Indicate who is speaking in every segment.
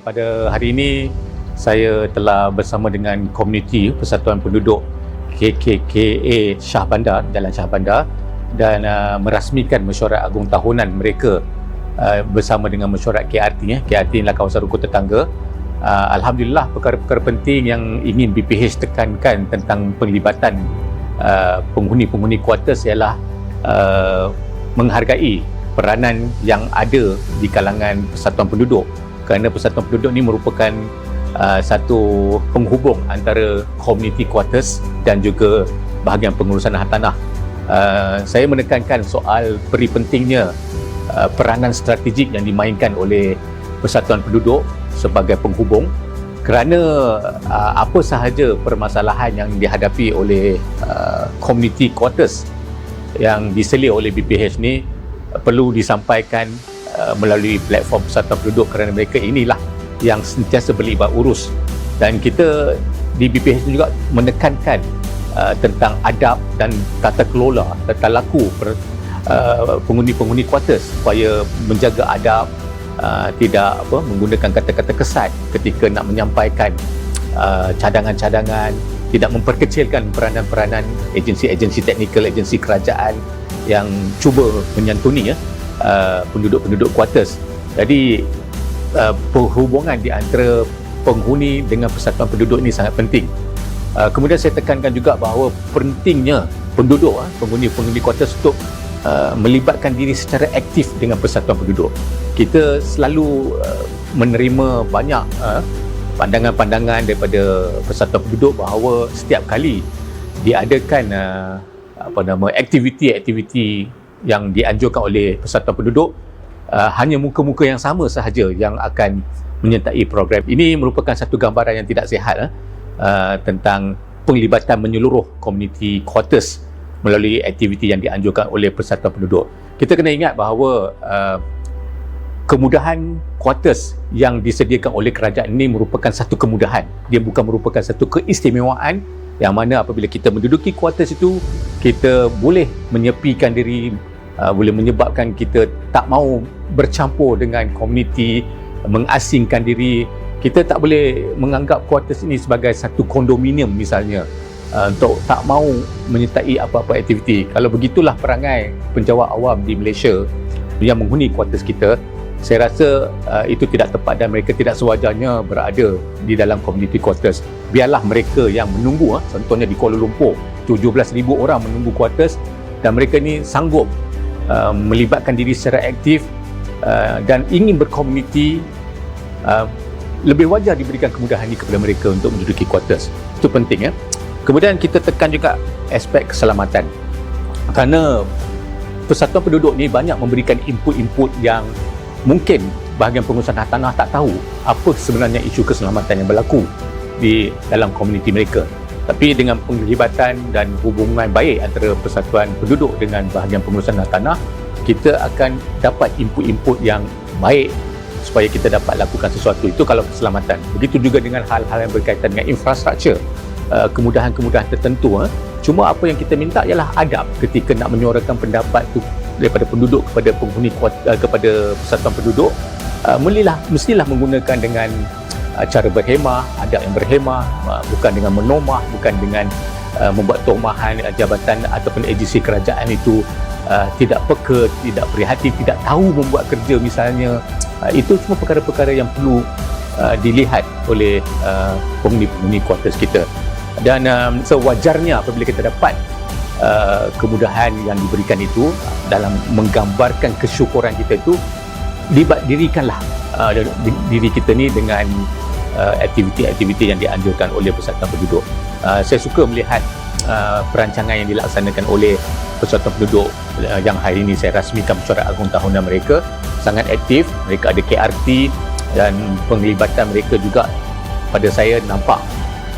Speaker 1: pada hari ini saya telah bersama dengan komuniti Persatuan Penduduk KKKA Shah Bandar, Jalan Shah Bandar dan uh, merasmikan mesyuarat agung tahunan mereka uh, bersama dengan mesyuarat KRT ya. KRT adalah kawasan rukun tetangga. Uh, Alhamdulillah perkara-perkara penting yang ingin BPH tekankan tentang penglibatan uh, penghuni-penghuni kuartus ialah uh, menghargai peranan yang ada di kalangan persatuan penduduk kerana persatuan penduduk ini merupakan uh, satu penghubung antara komuniti kuartus dan juga bahagian pengurusan hartanah. Uh, saya menekankan soal peri pentingnya uh, peranan strategik yang dimainkan oleh persatuan penduduk sebagai penghubung kerana uh, apa sahaja permasalahan yang dihadapi oleh uh, komuniti kuartus yang diselir oleh BPH ni perlu disampaikan uh, melalui platform persatuan penduduk kerana mereka inilah yang sentiasa berlibat urus. Dan kita di BPH juga menekankan uh, tentang adab dan tata kelola tata laku per, uh, penghuni-penghuni kuartus supaya menjaga adab uh, tidak apa menggunakan kata-kata kesat ketika nak menyampaikan uh, cadangan-cadangan tidak memperkecilkan peranan-peranan agensi-agensi teknikal agensi kerajaan yang cuba menyantuni ya uh, penduduk-penduduk kuartus. Jadi uh, perhubungan di antara penghuni dengan persatuan penduduk ini sangat penting. Uh, kemudian saya tekankan juga bahawa pentingnya penduduk uh, penghuni-penghuni kuartus untuk uh, melibatkan diri secara aktif dengan persatuan penduduk. Kita selalu uh, menerima banyak uh, pandangan-pandangan daripada persatuan penduduk bahawa setiap kali diadakan uh, apa nama aktiviti-aktiviti yang dianjurkan oleh persatuan penduduk uh, hanya muka-muka yang sama sahaja yang akan menyertai program. Ini merupakan satu gambaran yang tidak sihat uh, tentang penglibatan menyeluruh komuniti quarters melalui aktiviti yang dianjurkan oleh persatuan penduduk. Kita kena ingat bahawa uh, kemudahan quarters yang disediakan oleh kerajaan ini merupakan satu kemudahan. Dia bukan merupakan satu keistimewaan yang mana apabila kita menduduki kuartus itu kita boleh menyepikan diri uh, boleh menyebabkan kita tak mau bercampur dengan komuniti mengasingkan diri kita tak boleh menganggap kuartus ini sebagai satu kondominium misalnya uh, untuk tak mau menyertai apa-apa aktiviti kalau begitulah perangai penjawat awam di Malaysia yang menghuni kuartus kita saya rasa uh, itu tidak tepat dan mereka tidak sewajarnya berada di dalam komuniti quarters. Biarlah mereka yang menunggu, uh, contohnya di Kuala Lumpur, 17,000 orang menunggu quarters dan mereka ini sanggup uh, melibatkan diri secara aktif uh, dan ingin berkomuniti uh, lebih wajar diberikan kemudahan ini kepada mereka untuk menduduki quarters. Itu penting ya. Kemudian kita tekan juga aspek keselamatan. Kerana persatuan penduduk ni banyak memberikan input-input yang mungkin bahagian pengurusan tanah tak tahu apa sebenarnya isu keselamatan yang berlaku di dalam komuniti mereka. Tapi dengan penglibatan dan hubungan baik antara persatuan penduduk dengan bahagian pengurusan tanah, kita akan dapat input-input yang baik supaya kita dapat lakukan sesuatu itu kalau keselamatan. Begitu juga dengan hal-hal yang berkaitan dengan infrastruktur, uh, kemudahan-kemudahan tertentu. Uh. Cuma apa yang kita minta ialah adab ketika nak menyuarakan pendapat tu daripada penduduk kepada penghuni uh, kepada persatuan penduduk mestilah mestilah menggunakan dengan cara berhemah adab yang berhemah uh, bukan dengan menomah bukan dengan uh, membuat tomahan uh, jabatan ataupun agensi kerajaan itu uh, tidak peka tidak prihatin tidak tahu membuat kerja misalnya. Uh, itu semua perkara-perkara yang perlu uh, dilihat oleh uh, penghuni-penghuni kuartus kita. Dan um, sewajarnya apabila kita dapat uh, kemudahan yang diberikan itu dalam menggambarkan kesyukuran kita itu dirikanlah uh, diri kita ni dengan uh, aktiviti-aktiviti yang dianjurkan oleh Persatuan Penduduk. Uh, saya suka melihat uh, perancangan yang dilaksanakan oleh Persatuan Penduduk uh, yang hari ini saya rasmikan mesyuarat agung tahunan mereka sangat aktif. Mereka ada KRT dan penglibatan mereka juga pada saya nampak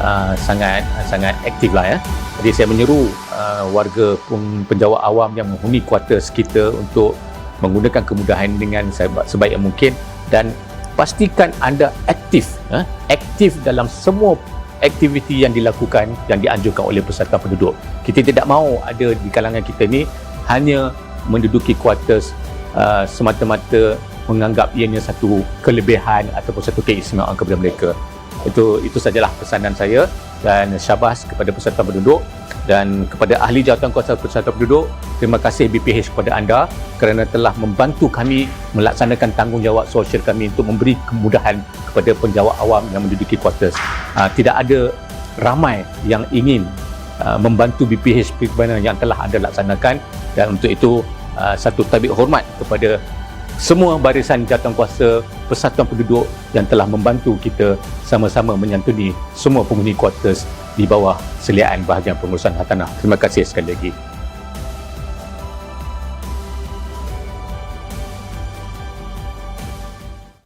Speaker 1: uh, sangat sangat aktif lah ya. Jadi saya menyeru uh, warga penjawat awam yang menghuni kuartus kita untuk menggunakan kemudahan dengan sebaik mungkin dan pastikan anda aktif uh, aktif dalam semua aktiviti yang dilakukan yang dianjurkan oleh persatuan penduduk. Kita tidak mahu ada di kalangan kita ni hanya menduduki kuartus uh, semata-mata menganggap ianya satu kelebihan ataupun satu keistimewaan kepada mereka. Itu itu sajalah pesanan saya dan syabas kepada peserta penduduk dan kepada ahli jawatankuasa peserta penduduk terima kasih BPH kepada anda kerana telah membantu kami melaksanakan tanggungjawab sosial kami untuk memberi kemudahan kepada penjawat awam yang menduduki kuartus. Uh, tidak ada ramai yang ingin uh, membantu BPH sebagaimana yang telah anda laksanakan. Dan untuk itu uh, satu tabik hormat kepada semua barisan jawatankuasa persatuan penduduk yang telah membantu kita sama-sama menyantuni semua penghuni kuartus di bawah seliaan bahagian pengurusan hartanah. Terima kasih sekali lagi.